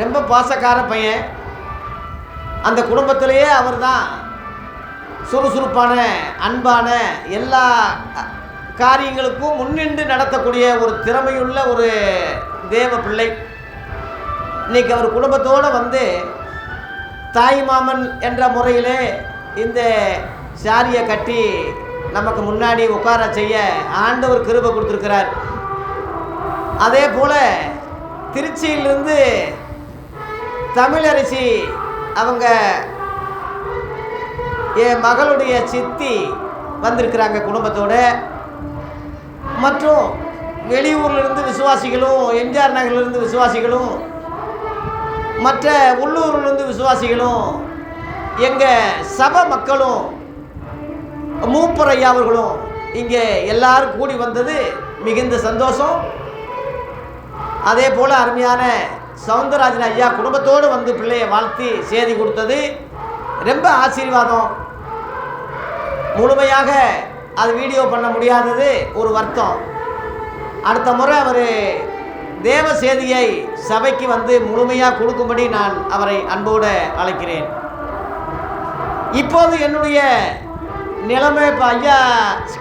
ரொம்ப பாசக்கார பையன். அந்த குடும்பத்திலேயே அவர் தான் சுறுசுறுப்பான அன்பான எல்லா காரியங்களுக்கும் முன்னின்று நடத்தக்கூடிய ஒரு திறமையுள்ள ஒரு தேவ பிள்ளை. இன்னைக்கு அவர் குடும்பத்தோடு வந்து தாய் மாமன் என்ற முறையிலே இந்த சாரியை கட்டி நமக்கு முன்னாடி உட்கார செய்ய ஆண்டவர் கிருபை கொடுத்துருக்கிறார். அதே போல் திருச்சியிலிருந்து தமிழரசி அவங்க என் மகளுடைய சித்தி வந்திருக்கிறாங்க குடும்பத்தோட. மற்றும் வெளியூர்லேருந்து விசுவாசிகளும் எம்ஜிஆர் நகர்லேருந்து விசுவாசிகளும் மற்ற உள்ளூர்லேருந்து விசுவாசிகளும் எங்கள் சபை மக்களும் மூப்பர் ஐயா அவர்களும் இங்கே எல்லாரும் கூடி வந்தது மிகுந்த சந்தோஷம். அதே போல் அருமையான சவுந்தரராஜன் ஐயா குடும்பத்தோடு வந்து பிள்ளையை வாழ்த்தி செய்தி கொடுத்தது. ரொம்ப ஆசீர்வாதம். முழுமையாக அது வீடியோ பண்ண முடியாதது ஒரு வருத்தம். அடுத்த முறை அவர் தேவ செய்தியை சபைக்கு வந்து முழுமையாக கொடுக்கும்படி நான் அவரை அன்போடு அழைக்கிறேன். இப்போது என்னுடைய நிலைமை இப்போ ஐயா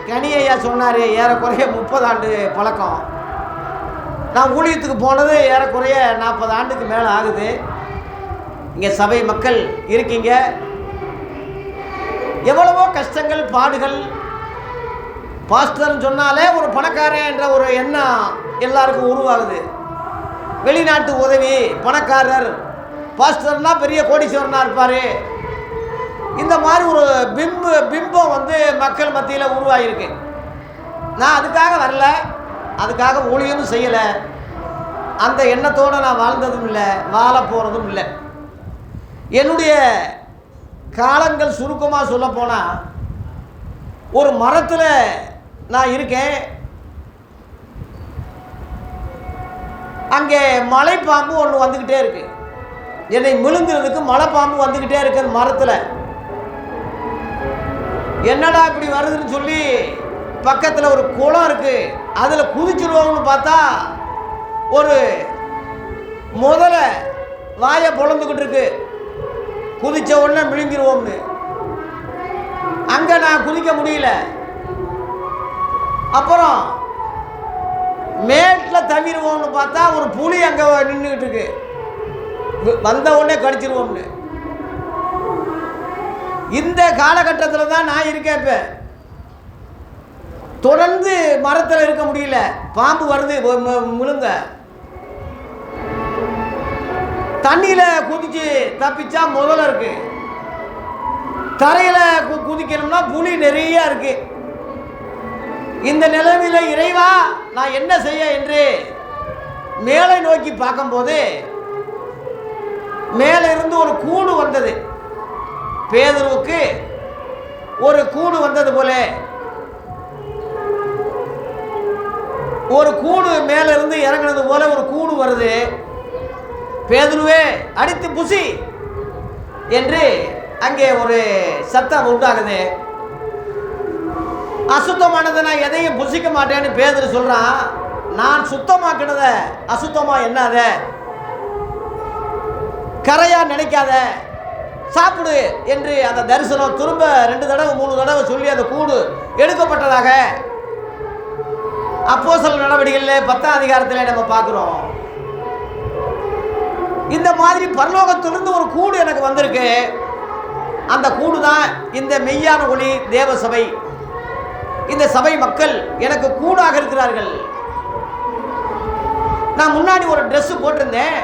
கனி ஐயா சொன்னார் ஏறக்குறைய முப்பது ஆண்டு பழக்கம். நான் ஊழியத்துக்கு போனது ஏறக்குறைய நாற்பது ஆண்டுக்கு மேலே ஆகுது. இங்கே சபை மக்கள் இருக்கீங்க. எவ்வளவோ கஷ்டங்கள் பாடுகள். பாஸ்டர்னு சொன்னாலே ஒரு பணக்காரன் என்ற ஒரு எண்ணம் எல்லாருக்கும் உருவாகுது. வெளிநாட்டு உதவி பணக்காரர் பாஸ்டர்னா பெரிய கோடீஸ்வரனாக இருப்பார். இந்த மாதிரி ஒரு பிம்பு பிம்பம் வந்து மக்கள் மத்தியில் உருவாகிருக்கு நான் அதுக்காக வரல. அதுக்காக ஊழியமும் செய்யலை. அந்த எண்ணத்தோடு நான் வாழ்ந்ததும் இல்லை வாழ போகிறதும் இல்லை. என்னுடைய காலங்கள் சுருக்கமாக சொல்லப்போனால் ஒரு மரத்தில் நான் இருக்கேன். அங்கே மலைப்பாம்பு ஒன்று வந்துக்கிட்டே இருக்கு. என்னை விழுங்குறதுக்கு மலைப்பாம்பு வந்துக்கிட்டே இருக்கு அந்த மரத்தில். என்னடா இப்படி வருதுன்னு சொல்லி பக்கத்தில் ஒரு குளம் இருக்குது அதில் குதிச்சிருவோம்னு பார்த்தா ஒரு முதல வாயை பொழந்துக்கிட்டு இருக்கு. குதிச்ச உடனே விழுங்கிருவோம்னு. அங்கே நான் குதிக்க முடியல. அப்புறம் மேட்டில் தவிருவோம்னு பார்த்தா ஒரு புலி அங்கே நின்றுக்கிட்டு இருக்கு. வந்த உடனே கடிச்சிருவோம்னு. இந்த காலகட்டத்தில் தான் நான் இருக்கேன் இப்போ. தொடர்ந்து மரத்தில் இருக்க முடியல. பாம்பு வருது முழுங்க. தண்ணியில் குதிச்சு தப்பிச்சா முதல்ல இருக்கு. தரையில் கு குதிக்கணும்னா புலி நிறைய இருக்கு. இந்த நிலைமையில இறைவா நான் என்ன செய்ய என்று மேலே நோக்கி பார்க்கும்போது மேலே இருந்து ஒரு கூடு வந்தது. பேதுருவுக்கு ஒரு கூடு வந்தது போல ஒரு கூடு மேலேருந்து இறங்குனது போல ஒரு கூடு வருது. பேதுருவே அடித்து புசி என்று அங்கே ஒரு சத்தம் உண்டாகுது. அசுத்தமானதை நான் எதையும் புசிக்க மாட்டேன்னு பேதுரு சொல்றான். நான் சுத்தமாக்கினத அசுத்தமா என்னாத கரையா நினைக்காத. சாப்பிடு என்று அந்த தரிசனம் திரும்ப ரெண்டு தடவை மூணு தடவை சொல்லி அந்த கூடு எடுக்கப்பட்டதாக அப்போ சில நடவடிக்கைகளில் பத்தாம் அதிகாரத்தில் நம்ம பார்க்குறோம். இந்த மாதிரி பரலோகத்திலிருந்து ஒரு கூடு எனக்கு வந்திருக்கு. அந்த கூடு தான் இந்த மெய்யான ஒளி தேவ சபை. இந்த சபை மக்கள் எனக்கு கூடாக இருக்கிறார்கள். நான் முன்னாடி ஒரு ட்ரெஸ்ஸு போட்டிருந்தேன்.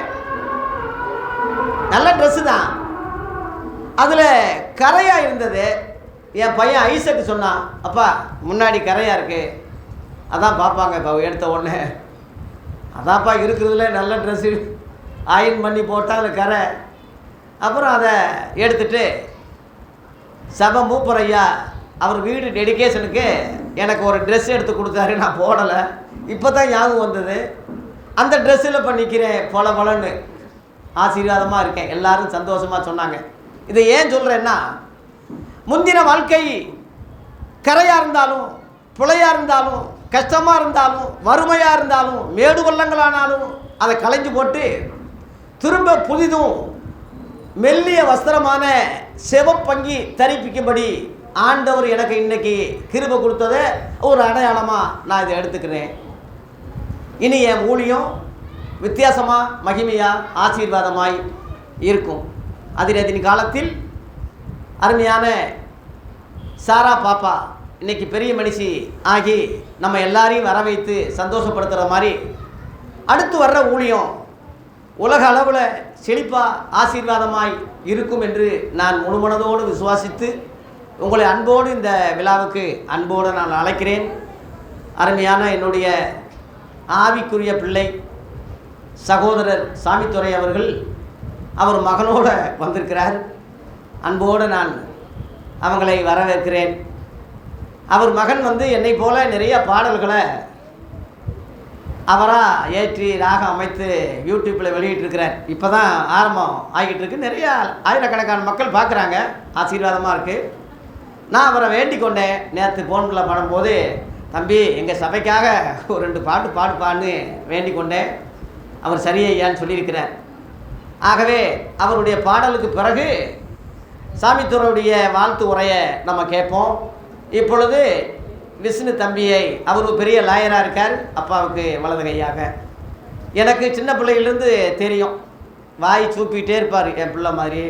நல்ல ட்ரெஸ்ஸு தான். அதில் கரையாக இருந்தது. என் பையன் ஐசக்கு சொன்னான் அப்பா முன்னாடி கரையாக இருக்குது அதான் பார்ப்பாங்க இப்போ எடுத்த உடனே. அதான்ப்பா இருக்கிறதுல நல்ல ட்ரெஸ்ஸு அயன் பண்ணி போட்டால் அதில் கரை. அப்புறம் அதை எடுத்துட்டு சபை மூப்பர் ஐயா அவர் வீடு டெடிகேஷனுக்கு எனக்கு ஒரு ட்ரெஸ் எடுத்து கொடுத்தாரு நான் போடலை. இப்போ தான் ஞாபகம் வந்தது. அந்த ட்ரெஸ்ஸில் இப்போ நிற்கிறேன் பொல பொலன்னு. ஆசீர்வாதமாக இருக்கேன். எல்லாரும் சந்தோஷமாக சொன்னாங்க. இதை ஏன் சொல்கிறேன்னா முந்தின வாழ்க்கை கரையாக இருந்தாலும் பிழையாக இருந்தாலும் கஷ்டமாக இருந்தாலும் வறுமையாக இருந்தாலும் மேடு பள்ளங்களானாலும் அதை களைஞ்சு போட்டு திரும்ப புதிதும் மெல்லிய வஸ்திரமான செவப்பங்கி தரிப்பிக்கும்படி ஆண்டவர் எனக்கு இன்னைக்கு கிருபை கொடுத்ததை ஒரு அடையாளமாக நான் இதை எடுத்துக்கிறேன். இனி என் ஊழியம் வித்தியாசமாக மகிமையாக ஆசீர்வாதமாய் இருக்கும். அதிரதின் காலத்தில் அருமையான சாரா பாப்பா இன்னைக்கு பெரிய மனுஷி ஆகி நம்ம எல்லாரையும் வர வைத்து சந்தோஷப்படுத்துகிற மாதிரி அடுத்து வர்ற ஊழியம் உலக அளவில் செழிப்பாக ஆசீர்வாதமாய் இருக்கும் என்று நான் முழுமனதோடு விசுவாசித்து உங்களை அன்போடு இந்த விழாவுக்கு அன்போடு நான் அழைக்கிறேன். அருமையான என்னுடைய ஆவிக்குரிய பிள்ளை சகோதரர் சாமித்துறை அவர்கள் அவர் மகனோடு வந்திருக்கிறார். அன்போடு நான் அவங்களை வரவேற்கிறேன். அவர் மகன் வந்து என்னை போல நிறைய பாடல்களை அவராக ஏற்றி ராக அமைத்து யூடியூப்பில் வெளியிட்டிருக்கிறார். இப்போ தான் ஆரம்பம் ஆகிட்டு இருக்கு நிறைய ஆயிரக்கணக்கான மக்கள் பார்க்குறாங்க. ஆசீர்வாதமாக இருக்குது நான் அவரை வேண்டிக் கொண்டேன். நேற்று ஃபோனில் பண்ணும்போது தம்பி எங்கள் சபைக்காக ஒரு ரெண்டு பாட்டு பாடுப்பான்னு வேண்டிக் கொண்டேன். அவர் சரியான்னு சொல்லியிருக்கிறார். ஆகவே அவருடைய பாடலுக்கு பிறகு சாமித்துறையுடைய வாழ்த்து உரையை நம்ம கேட்போம். இப்பொழுது விஷ்ணு தம்பியை அவர் பெரிய லாயராக இருக்கார் அப்பாவுக்கு வலது கையாக. எனக்கு சின்ன பிள்ளையிலேருந்து தெரியும். வாய் சூப்பிகிட்டே இருப்பார் என் பிள்ளை மாதிரி.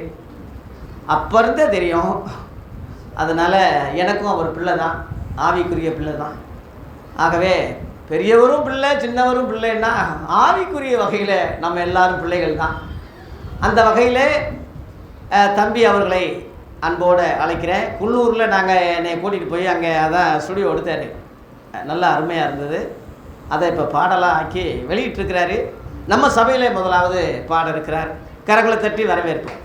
அப்போ இருந்தே தெரியும். அதனால் எனக்கும் அவர் பிள்ளை தான் ஆவிக்குரிய பிள்ளை தான். ஆகவே பெரியவரும் பிள்ளை சின்னவரும் பிள்ளைன்னா ஆவிக்குரிய வகையில் நம்ம எல்லாரும் பிள்ளைகள் தான். அந்த வகையில் தம்பி அவர்களை அன்போடு அழைக்கிறேன். குள்ளூரில் நாங்கள் என்னை கூட்டிகிட்டு போய் அங்கே அதான் ஸ்டுடியோ எடுத்தார். நல்லா அருமையாக இருந்தது. அதை இப்போ பாடலாக ஆக்கி வெளியிட்டிருக்கிறாரு. நம்ம சபையிலே முதலாவது பாட இருக்கிறார். கரங்களை தட்டி வரவேற்போம்.